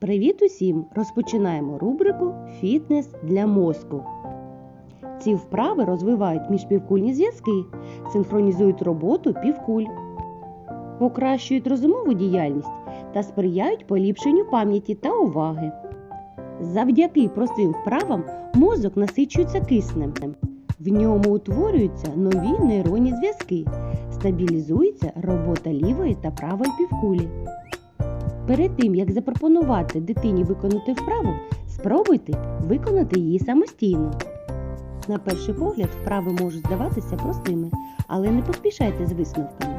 Привіт усім! Розпочинаємо рубрику Фітнес для мозку. Ці вправи розвивають міжпівкульні зв'язки, синхронізують роботу півкуль, покращують розумову діяльність та сприяють поліпшенню пам'яті та уваги. Завдяки простим вправам мозок насичується киснем. В ньому утворюються нові нейронні зв'язки, стабілізується робота лівої та правої півкулі. Перед тим, як запропонувати дитині виконати вправу, спробуйте виконати її самостійно. На перший погляд, вправи можуть здаватися простими, але не поспішайте з висновками.